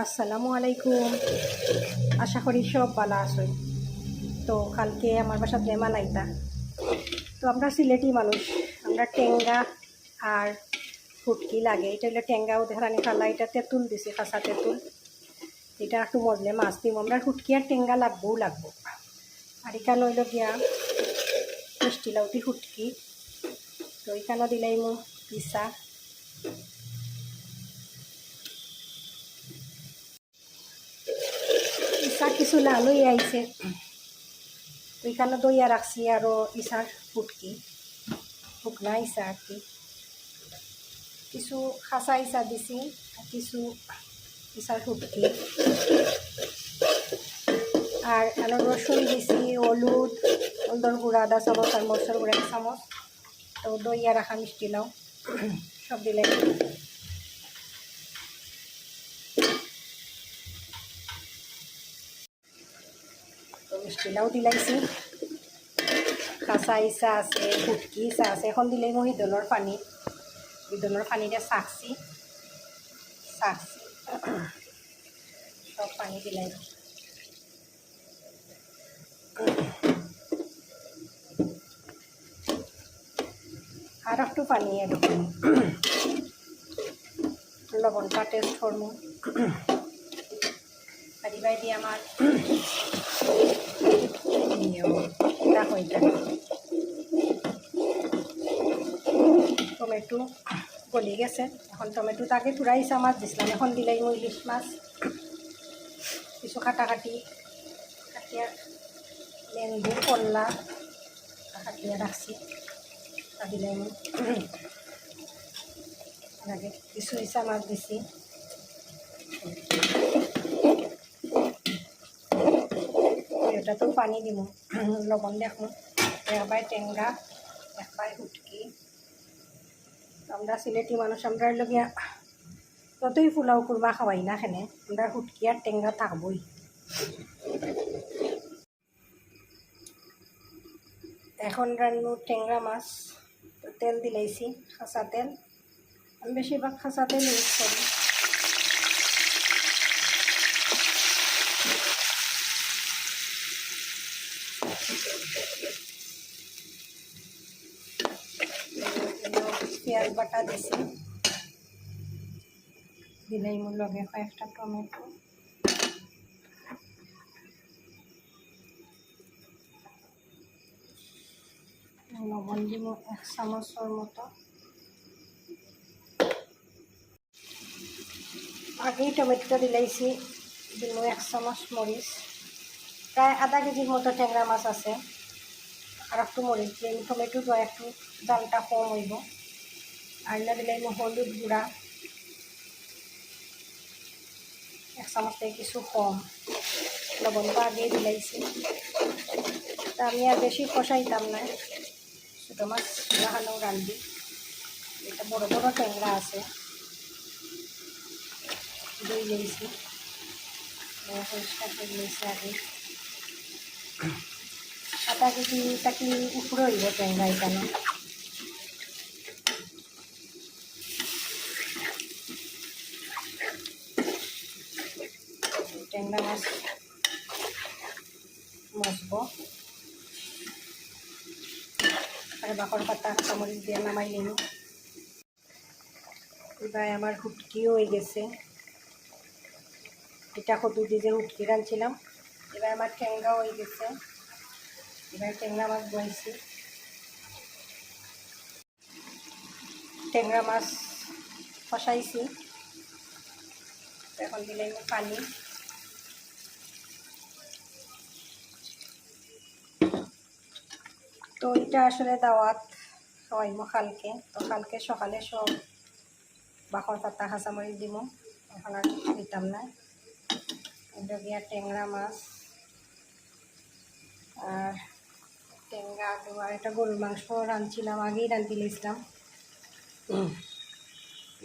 আসসালামু আলাইকুম। আশা করি সব ভালো আছেন। তো কালকে আমার বাসাত মেহমান আইতা তো আমরা সিলেটি মানুষ। আমরা টেঙ্গা আর ফুটকি লাগে। এটা হলো টেঙ্গা উদাহরণ খালা। এটা তেঁতুল দিছি কাঁচা তেঁতুল। এটা একটু মজলে মাছ দিব আমরা ফুটকি আর টেঙ্গা লাগবও লাগবো। আর এখানে হইল গিয়া মিষ্টি লাউটি ফুটকি। তো এখানে দিলাই মো পিসা ইসা কিছু লালুই আইছে। ওইখানে দইয়া রাখছি আরও ইসার ফুটকি। শুকনা ইসা আর কি। কিছু খাসা ইসা দিছি, আর কিছু ইসার ফুটকি। আর আরও রসুন দিছি, হলুদ, হলদর গুঁড়া, আদা চামচ আর মরচর গুঁড়া এক চামচ। তো দইয়া রাখা মিষ্টি লাও সব দিলে। তো মিষ্টি লাও দিলাইছি কাঁচা ইচা আছে, ফুটকি ইচা আছে, এখন দিলেই মই সিদনৰ পানী, সিদনৰ পানীৰে চাকছি চাকছি সব পানী দিলাই। আর একটু পানি এরকম লবণটা টেস্ট করব পারিবাই দিয়ে আমার এটা হয়ে যায় টমেটো গলি গেছে। এখন টমেটো তাকে তুরাইছে মাছ দিছিলাম। এখন দিলাই মই ইলিশ মাছ। কিছু কাটাকাটি। কাটিয়া লেম্বু করলা কাটিয়া রাখছি তা দিলাই মই। লাগে কিছু ইচ্ছা মাছ দিছি। এটাতেও পানি দিব লবণ দেখুন একবার টেঙ্গা একবার হুটকি। আমরা সিলেটি মানুষ আমরা লগিয়া যতই পোলাও কুরমা খাওয়াই না খেনে। আমরা হুটকি আর টেঙ্গা থাকবই। এখন রান্নু টেঙ্গা মাছ। তেল দিলাইছি, খাঁচা তেল। আমি বেশিরভাগ খাঁচা তেল ইউজ করি পেঁয়াজ বাটা দিছি। দিলাই মোৰ লগে কয়েকটা টমেটো। লবণ দিব এক চামচৰ মতো। আগেই টমেটোটা দিলাইছি। দিব এক চামচ মরিচ প্রায় আধা কেজির মতো ট্যাংরা মাছ আছে। আর একটু মরিচ দিয়ে টমেটো একটু জালটা কম হইব। আর না দিলে হলুদ গুঁড়া। এক চামচ কিছু কম। লবণটা আগেই দিলাইছি তা আমি আর বেশি কষাইতাম না ছোটো মাছ লাহানো রান্ধি এটা বড় বড় ট্যাংরা আছে। দই দিয়েছি পরিষ্কার করে আগে কেজি থাকলে উপরে হইব ট্যাংরা এখানে ট্যাংরা মাছ মজবো আর বাকর পাতা, কামড়ি দিয়ে নামাই নিল এবার আমার হুটকিও হয়ে গেছে। এটা কত দিয়ে যে হুটকি রাঁধছিলাম। এবার আমার ঠেঙ্গাও হয়ে গেছে। এবার ট্যাংরা মাছ বইছি। ট্যাংরা মাছ কষাইছি। এখন দিলে পানি। তো এটা আসলে দাওয়াত খাওয়াইম কালকে। তো কালকে সকালে সব বাখর পাতা কাঁচামরিচ দিব এখন আর দিতাম না। এটা গিয়া ট্যাংরা মাছ আর টেঙ্গা আলু আর একটা গরুর মাংস রাঁধছিলাম আগেই রাঁধতে লিয়েছিলাম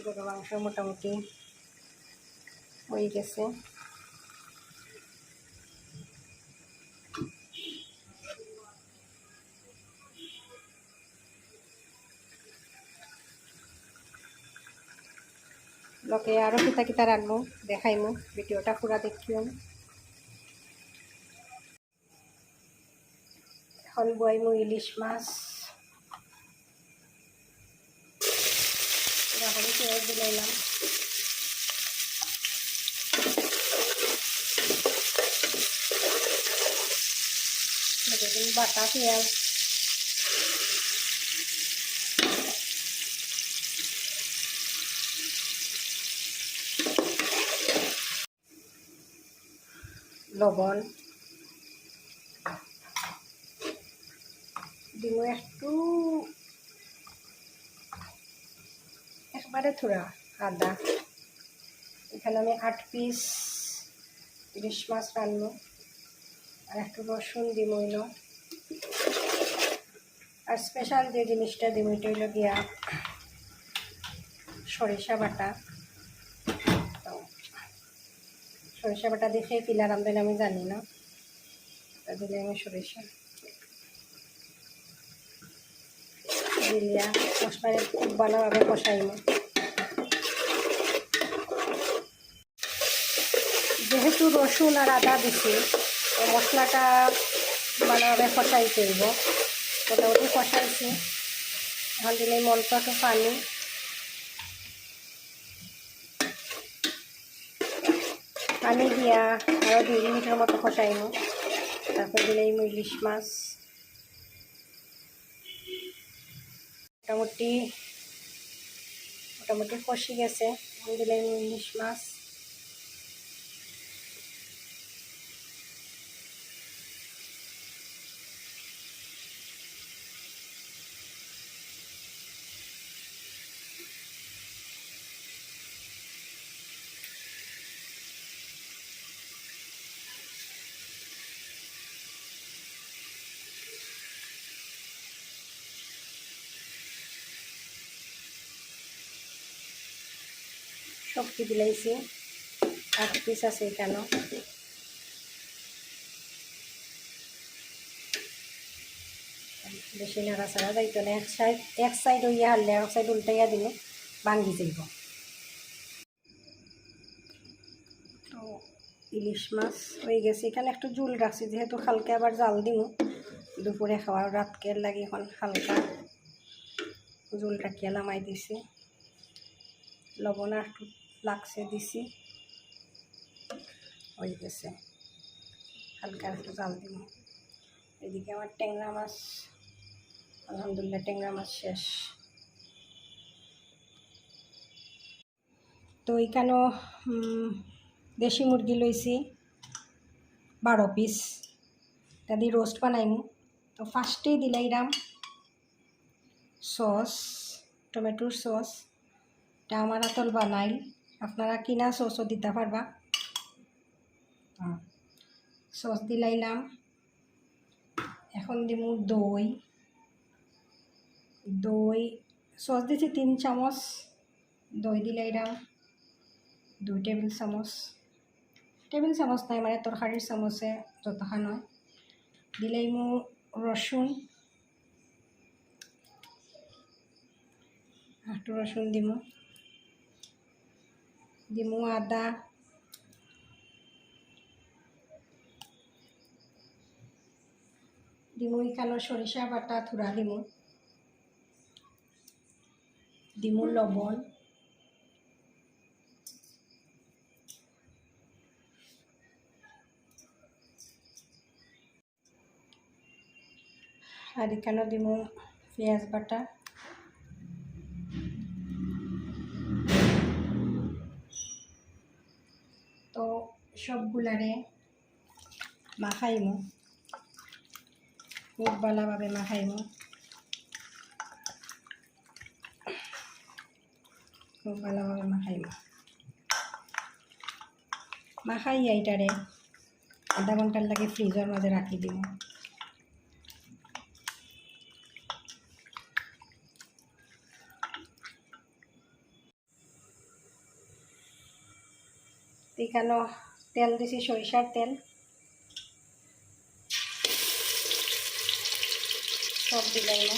গরুর মাংস মোটামুটি হয়ে গেছে। লোকে আরও কিতা কিতা রানবো দেখাইমু, ভিডিওটা পুরা দেখিও এখন বইমু ইলিশ মাছ। রাখলে পেঁয়াজ দিলাইলাম। বাটা, পেঁয়াজ। লবণ। দিব একটু, একবারে থোড়া আদা। এখানে আমি আট পিস ইলিশ মাছ রান্নু। আর একটু রসুন দিব হইল। আর স্পেশাল যে জিনিসটা দিব এটা হইল গিয়া সরিষা বাটা তো সরিষা বাটা দেখে পিলার আমদান আমি জানি না। দিলে আমি সরিষা। দিলিয়া মশলা খুব ভালোভাবে কষাইব। যেহেতু রসুন আর আদা দিছি মশলাটা ভালোভাবে কষাই করব মোটামুটি কষাইছি। এখন দিলে মলটা একটু পানি। পানি দিয়া আরও দুই মিনিটের মতো কষাইব তারপর দিলেই ইলিশ মাছ। মোটামুটি মোটামুটি কষি গেছে। দিলে দিলেই ইলিশ মাছ। শক্তি বিলাইছি আট পিস আছে কেন বেশি নাড়াচাড়া যাইতো না, এক সাইড এক সাইড হইয়া হারলে এক সাইড উল্টাইয়া দিলে, ভাঙ্গি যাইব। তো ইলিশ মাছ হয়ে গেছে। এখানে একটু জুল রাখছি, যেহেতু হালকা আবার জাল দিব দুপুরে খাওয়ার রাতকে লাগে এখন হালকা জুল রাখিয়া নামাই দিছি। লবণ আর লাগছে, দিছি। হয়ে গেছে। হালকা একটু জাল দিব। এদিকে আমার ট্যাংরা মাছ, আলহামদুলিল্লাহ ট্যাংরা মাছ শেষ। তো এইখানেও দেশি মুরগি লইছি, বারো পিস। তা দিয়ে রোস্ট বানাইমু। তো ফার্স্টেই দিলাইরাম সস, টমেটোর সস। এটা আমার আতল বানাইল। আপনারা কিনা সসও দিতে পারবা? সস দিলাইলাম। এখন দিমু দই। দই, সস দিছি তিন চামচ। দই দিলাইলাম। দুই টেবিল চামচ। টেবিল চামচ নাই মানে তরকারির চামচে যতখান হয়। দিলেই মো রসুন একটু রসুন দিমু। দিমু আদা দিমু এখানে সরিষা বাটা থুরা দিমু দিমু লবণ আর এখানে দিমু পেঁয়াজ বাটা সবগুলারে মাখাইমু। খুব ভালোভাবে মাখাইমু। খুব ভালোভাবে মাখাইমু। মাখাই এইটারে। আধা ঘণ্টার লাগে ফ্রিজের মাঝে রাখি দিব এখানেও তেল দিছি সরিষার তেল। সব দিলাই না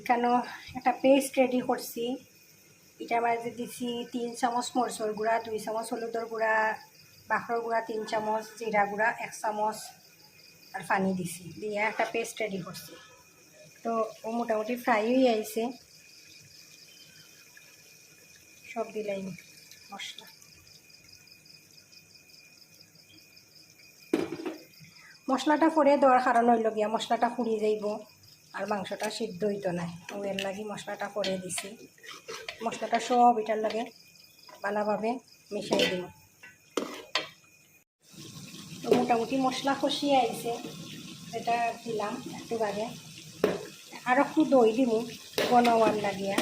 এখানেও একটা পেস্ট রেডি করছি। এটার মাঝে দিছি তিন চামচ মরচর গুঁড়া, দুই চামচ হলুদর গুঁড়া বাখর গুঁড়া তিন চামচ, জিরা গুঁড়া এক চামচ আর পানি দিছি। দিয়ে একটা পেস্ট রেডি করছি। তো ও মোটামুটি ফ্রাই হয়ে আইছে। সব দিলাই মশলা। মশলাটা করে দেওয়ার কারণ হইল গিয়া মশলাটা পুড়ি যাইব। আর মাংসটা সিদ্ধ হইতো না ও লাগি মশলাটা করে দিছি। মশলাটা সব এটার লাগে ভালোভাবে মিশাই দিব। তো মোটামুটি মশলা কষিয়ে আইছে। এটা দিলাম একটু আগে আর একটু দই দিব বনাওয়ার লাগিয়া।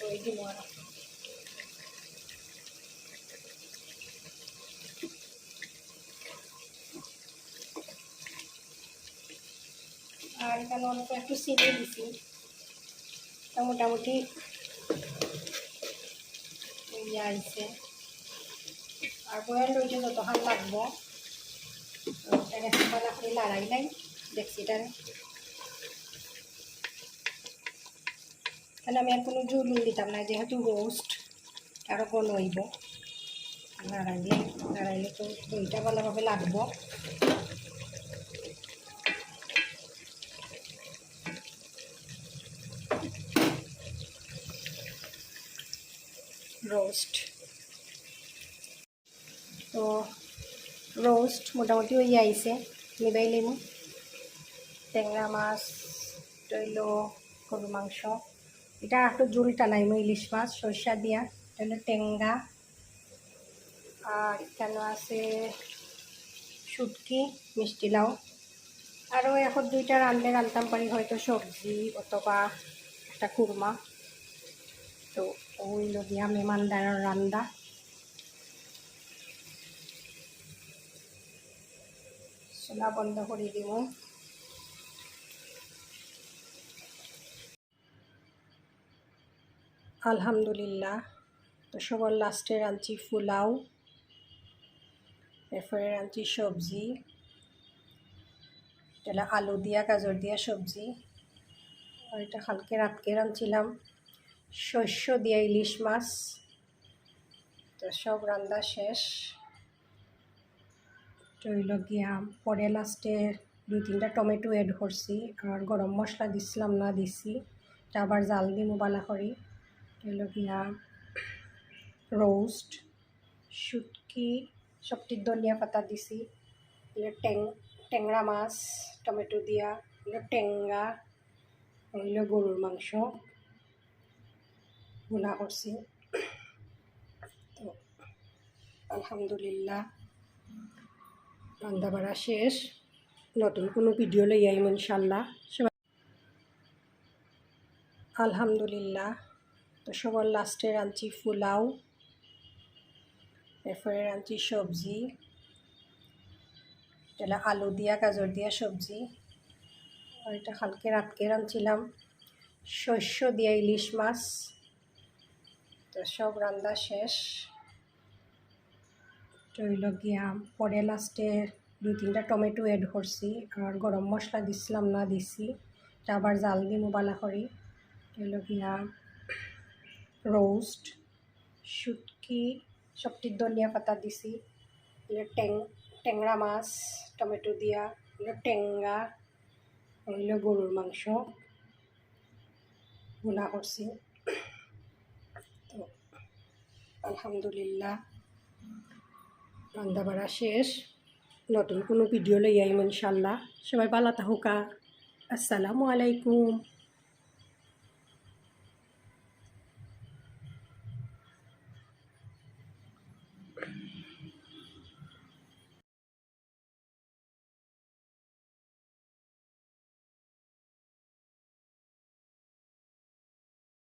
দই দিব আর। এখানে অল্প একটু চিনি দিছি। তা মোটামুটি আইছে। আর বয়াল রয়েছে যতক্ষণ লাগবো তো এটা ভালো করে লাড়াই নাই দেখছিটারে তাহলে আমি আর কোনো জুল দিতাম না, যেহেতু রোস্ট আরও কোন হইব নাড়াইলে নাড়াইলে তো দইটা ভালোভাবে লাগবো। রোস্ট তো রোস্ট মোটামুটি ওই আইছে। নিবাই লেমু ট্যাংরা মাছ রইল গরু মাংস। এটা একটু জুল টানাইমু ইলিশ মাছ, সরষা দিয়া। হলো টেঙ্গা আর এখানে আছে শুটকি, মিষ্টি লাউ। আরও এখন দুইটা রান্ধলে রান্তাম পারি, হয়তো সবজি অথবা একটা কুরমা। তো ওই মেহমানদারের রান্দা চুলা বন্ধ করে দিব আলহামদুলিল্লাহ তো সবার লাস্টে রাঁধছি ফুলাও এরপরে রাঁধছি সবজি এটা আলু দিয়া গাজর দিয়া সবজি আর এটা হালকে রাতকে রাঁধছিলাম শস্য দিয়া ইলিশ মাছ। তো সব রান্না শেষ। রইল গিয়া পরে লাস্টে দুই তিনটা টমেটো এড করছি। আর গরম মশলা দিছিলাম না, দিছি। আবার জাল দিমু বালা করি। রইল গিয়া রোস্ট শুটকি সবটির ধনিয়া পাতা দিছি। ট্যাং ট্যাংরা মাছ, টমেটো দিয়া। টেঙ্গা হইল গরুর মাংস। গুলা করছি। তো আলহামদুলিল্লাহ রান্না বাড়া শেষ। নতুন কোনো ভিডিও লই আইম ইনশাল্লাহ সবাই আলহামদুলিল্লাহ, তো সবার লাস্টে রাঁধছি ফুলাও এরপরে রাঁধছি সবজি, এটা আলু দিয়া, গাজর দিয়া সবজি, আর এটা হালকে রাতকে রাঁধছিলাম। শস্য দিয়া ইলিশ মাছ। তো সব রান্না শেষ। রইল গিয়া পরে লাস্টে দুই তিনটা টমেটো এড করছি, আর গরম মশলা দিছিলাম না, দিছি। আবার জাল দিমু বালা করি রইল গিয়া রোস্ট শুটকি সবটির ধনিয়া পাতা দিছি। ট্যাং ট্যাংরা মাছ, টমেটো দিয়া টেঙ্গা হইল গরুর মাংস। গুলা করছি। আলহামদুলিল্লাহ। রান্না বাড়া শেষ। নতুন কোনো ভিডিও লই আইম ইনশাল্লাহ সবাই ভালো থাকুকা। আসসালামু আলাইকুম।